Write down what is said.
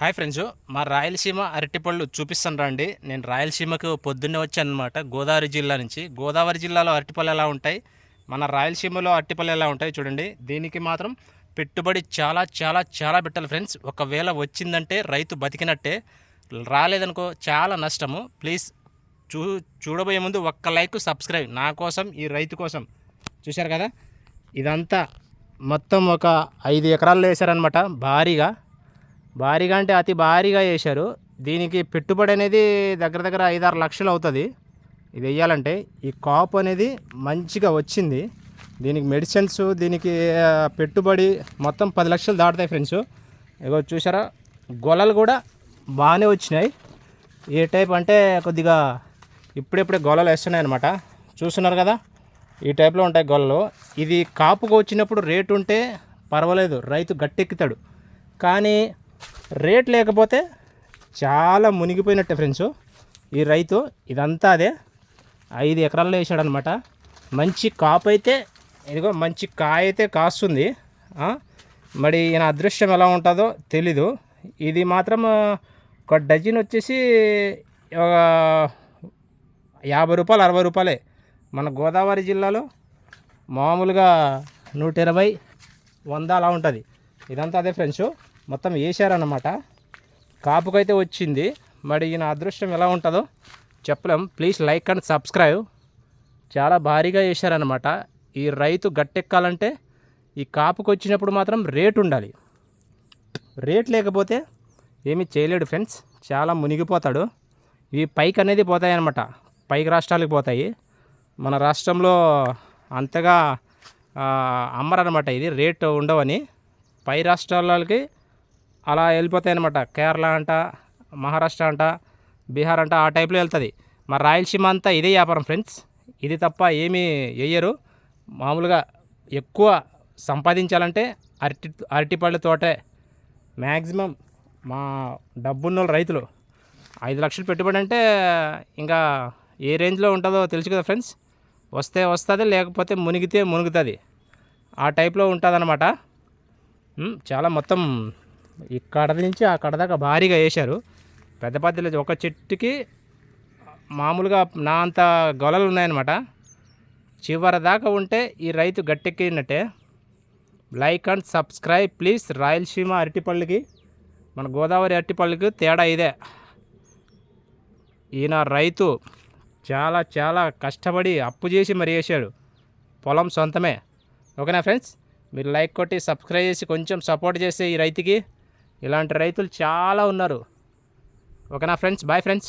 Hi friends మా రాయలసీమ అరటిపళ్ళు చూపిస్తాను రండి. నేను రాయలసీమకు పొద్దున్నే వచ్చాను అనమాట గోదావరి జిల్లా నుంచి. గోదావరి జిల్లాలో అరటిపళ్ళు ఎలా ఉంటాయి? మన రాయలసీమలో అరటిపళ్ళు ఎలా ఉంటాయి చూడండి. దీనికి మాత్రం పెట్టుబడి చాలా చాలా చాలా పెట్టాలి ఫ్రెండ్స్. ఒకవేళ వచ్చిందంటే రైతు బతికినట్టే. రాలేదనుకో చాలా నష్టము. ప్లీజ్ చూ చూడబోయే ముందు ఒక్క లైక్ సబ్స్క్రైబ్. నా కోసం ఈ రైతు కోసం. చూశారు కదా? ఇదంతా మొత్తం ఒక ఐదు ఎకరాల్లో వేశారనమాట భారీగా. భారీగా అంటే అతి భారీగా వేశారు. దీనికి పెట్టుబడి అనేది దగ్గర దగ్గర ఐదారు లక్షలు అవుతుంది. ఇది వెయ్యాలంటే ఈ కాపు అనేది మంచిగా వచ్చింది. దీనికి మెడిసిన్స్ దీనికి పెట్టుబడి మొత్తం పది లక్షలు దాటుతాయి ఫ్రెండ్స్. ఇగో చూసారా గొలలు కూడా బాగానే వచ్చినాయి. ఏ టైప్ అంటే కొద్దిగా ఇప్పుడిప్పుడే గొలలు వేస్తున్నాయి అనమాట చూస్తున్నారు కదా? ఈ టైప్లో ఉంటాయి గొల్లలు ఇది కాపుకు వచ్చినప్పుడు రేటు ఉంటే పర్వాలేదు. రైతు గట్టెక్కుతాడు. కానీ రేట్ లేకపోతే చాలా మునిగిపోయినట్టే ఫ్రెండ్స్ ఈ రైతు ఇదంతా అదే ఐదు ఎకరాల్లో వేసాడనమాట మంచి కాపు అయితే ఇదిగో మంచి కాయ అయితే కాస్తుంది. మరి ఈయన అదృష్టం ఎలా ఉంటుందో తెలీదు. ఇది మాత్రం ఒక డజన్ వచ్చేసి ఒక యాభై రూపాయలు అరవై రూపాయలే. మన గోదావరి జిల్లాలో మామూలుగా నూట ఇరవై వంద అలా ఉంటుంది. ఇదంతా అదే ఫ్రెండ్స్ మొత్తం వేసారనమాట కాపుకైతే వచ్చింది. మరి ఈయన అదృష్టం ఎలా ఉంటుందో చెప్పలేం. Please like and subscribe. చాలా భారీగా వేశారనమాట ఈ రైతు గట్టెక్కాలంటే ఈ కాపుకి వచ్చినప్పుడు మాత్రం రేట్ ఉండాలి. రేట్ లేకపోతే ఏమీ చేయలేడు ఫ్రెండ్స్. చాలా మునిగిపోతాడు. ఇవి పైకి అనేది పోతాయి అన్నమాట పైకి రాష్ట్రాలకు పోతాయి. మన రాష్ట్రంలో అంతగా అమ్మరనమాట ఇది. రేట్ ఉండవని పై రాష్ట్రాలకి అలా వెళ్ళిపోతాయి అనమాట కేరళ అంట మహారాష్ట్ర అంట బీహార్ అంట ఆ టైప్లో వెళ్తుంది. మా రాయలసీమ అంతా ఇదే వ్యాపారం ఫ్రెండ్స్. ఇది తప్ప ఏమీ వేయరు మామూలుగా ఎక్కువ సంపాదించాలంటే అరటి అరటిపళ్ళ తోటే. మ్యాక్సిమం మా డబ్బున్న రైతులు ఐదు లక్షలు పెట్టుబడి అంటే ఇంకా ఏ రేంజ్లో ఉంటుందో తెలుసు కదా ఫ్రెండ్స్. వస్తే వస్తుంది లేకపోతే మునిగితే మునుగుతుంది. ఆ టైప్లో ఉంటుంది అనమాట చాలా మొత్తం ఇక్కడ నుంచి అక్కడ దాకా భారీగా వేశారు. పెద్ద పెద్ద ఒక చెట్టుకి మామూలుగా నా అంత గొలలు ఉన్నాయన్నమాట. చివరి దాకా ఉంటే ఈ రైతు గట్టెక్కినట్టే like and subscribe please Rayalaseema అరటిపళ్ళకి మన గోదావరి అరటిపళ్ళకి తేడా ఇదే. ఈయన రైతు చాలా చాలా కష్టపడి అప్పు చేసి మరి వేసాడు పొలం సొంతమే. ఓకేనా ఫ్రెండ్స్? మీరు లైక్ కొట్టి సబ్స్క్రైబ్ చేసి కొంచెం సపోర్ట్ చేస్తే ఈ రైతుకి. ఇలాంటి రైతులు చాలా ఉన్నారు. ఓకేనా ఫ్రెండ్స్? Bye friends.